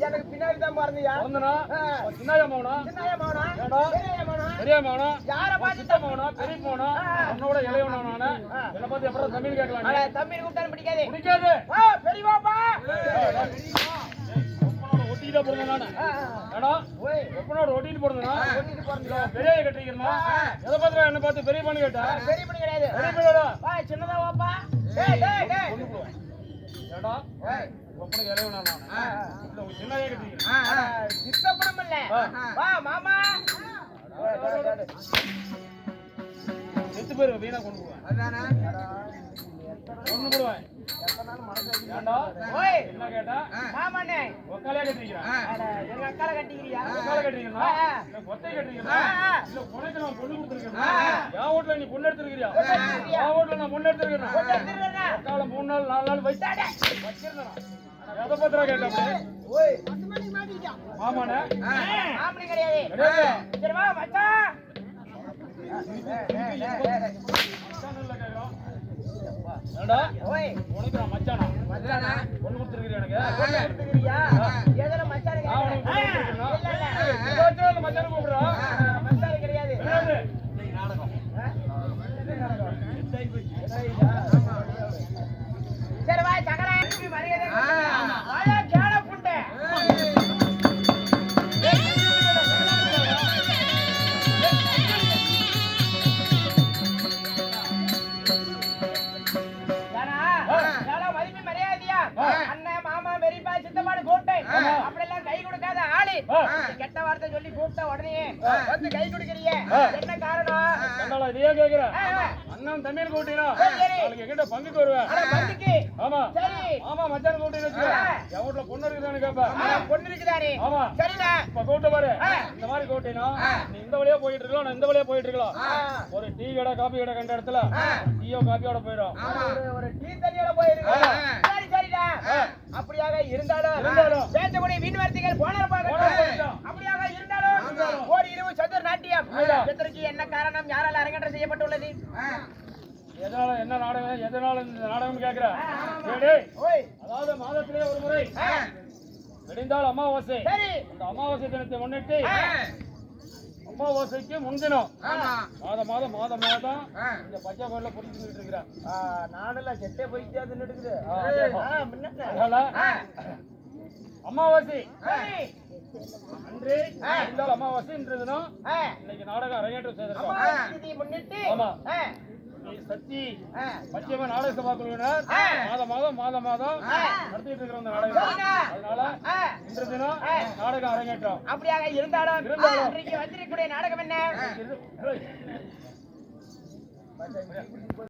எனக்கு பின்னாடி தான் பிறந்தியா? பிறந்தனா ஆ. சின்னாய மகனா பெரிய யாரை பார்த்து சித்த பெரிய மகனா உன்னோட இளையவனா நானு என்ன பார்த்து எப்பறம் தம்பின்னு கேட்கலாம் அட, பிடிக்காது. பிடிக்காது பெரியவாப்பா. ஒட்டிக்கிட்டே பிறந்தேன் நானு. ஏடா ஒட்டிட்டு பிறந்தனா? பெரிய கட்டிக்கிறனா எதை பார்த்து என்ன பார்த்து பெரிய பண்ணு கேட்டா? பெரிய பொண்ணு கிடையாது. பெரிய பண்ணடா வா, சின்னதா வாப்பா. டேய், டேய், டேய். ஏடா ஒப்பனுக்கு இளையவனா நானு? இல்ல கட்டிக்கிறேன். இல்ல. வா, மாமா. செத்து போயிருவேன் வீணா கொண்டு போவேன் போடுவேன் ஏண்டா ஓய், என்ன கேட்டா மாமாண்ணே. ஒக்காலே கட்டிக்கிறேன் அட, எங்க அக்கால கட்டிக்கிறியா? ஒக்கால கட்டிக்கிறா ஆ. இல்ல கொத்தை கட்டிக்கிறா ஆ. இல்ல உனக்கு நான் பொண்ணு கொடுத்துருக்கேன். என் வீட்டுல நீ பொண்ணு எடுத்துருக்கிறியா? என் வீட்டுல நான் பொண்ணு எடுத்துருக்கேன் மூணு நாள் நாலு நாள் வச்சு வச்சிருந்தேன் எதை பத்திரா கேட்டேன் அப்படியே ஓய், ஆமாண்ணே கிடையாது. கிடையாது. சரி, வா, மச்சான். டேய், டேய், டேய், டேய். மச்சான் இல்ல கேக்குறோம். ஏண்டா ஓய், உனக்கு நான் மச்சானா? மச்சானா? பொண்ணு கொடுத்துருக்கிறியா எனக்கு? எதுல மச்சானு அந்த மச்சானை கூப்பிடுறா. ஆ, மச்சானு கிடையாது. கிடையாது. கெட்ட வார்த்தை சொல்லி கூப்பிட்ட உடனே வந்து கை கொடுக்கறியே ஆ. என்ன காரணம் கண்டாளா, இதையே கேக்குற? அண்ணன் சரி, சரி. நாளைக்கு என்கிட்ட பங்குக்கு வருவேன். பந்துக்கு ஆமா. சரி ஆமா, மச்சான். ஆ. என் வீட்டுல பொண்ணு இருக்குதான்னு கேட்பேன். ஆனா பொண்ணு இருக்குதானே ஆமா. சரிண்ணா இப்ப கூப்பிட்டு பாரு. இந்த மாதிரி ஆ. நீ இந்த வழியா போயிட்டு இருக்கலாம், நான் இந்த வழியா போயிட்டு இருக்கலாம். ஒரு டீ கடை, காபி கடை கண்ட இடத்துல. டீயோ காபியோட போயிடும். ஒரு டீ தண்ணியோட போயிருக்கு. சரி சரிடா. அப்படியாக இருந்தாலும் இருந்தாலும். பேசக்கூடிய வீண்வார்த்தைகள் போன போனா போகட்டும். அப்படியாக இருந்தாலும். ஓடி இரவு சதுர் நாட்டியம். இதற்கு என்ன காரணம்? யாரால் அரங்கேற்றம் செய்யப்பட்டுள்ளது? எதனால என்ன நாடகம்? எதனால இந்த நாடகம் கேக்குற? ஆ, ஆமா. சரி ஓய். அதாவது மாதத்திலே ஒரு முறை. விடிந்தால் அமாவாசை. சரி. அந்த அமாவாசை தினத்தை முன்னிட்டு. அமாவாசைக்கு முன்தினம். ஆமா. மாதம் மாதம் மாதம் மாதம் இந்த பச்சை கோயில புடிச்சுட்டு இருக்கிறேன் நானும் செட்டே போயிட்டு அது இருக்குது அமாவாசை அன்று ஆ. விடிந்தால் அமாவாசை இன்று தினம். இன்னைக்கு நாடகம் அரங்கேற்றம் செய்திருக்கோம் முன்னிட்டு ஆமா. சக்தி ஆ. பச்சையம்ம நாடக சபா குழுவினர் ஆ. மாதம் மாதம் மாதம். நடத்திட்டு இருக்கிற இந்த நாடகம். அதனால. இன்று தினம். நாடகம் அரங்கேற்றம் அப்படியாக இருந்தாலும் இருந்தாலும். இன்றைக்கு வந்திருக்கக்கூடிய நாடகம் என்ன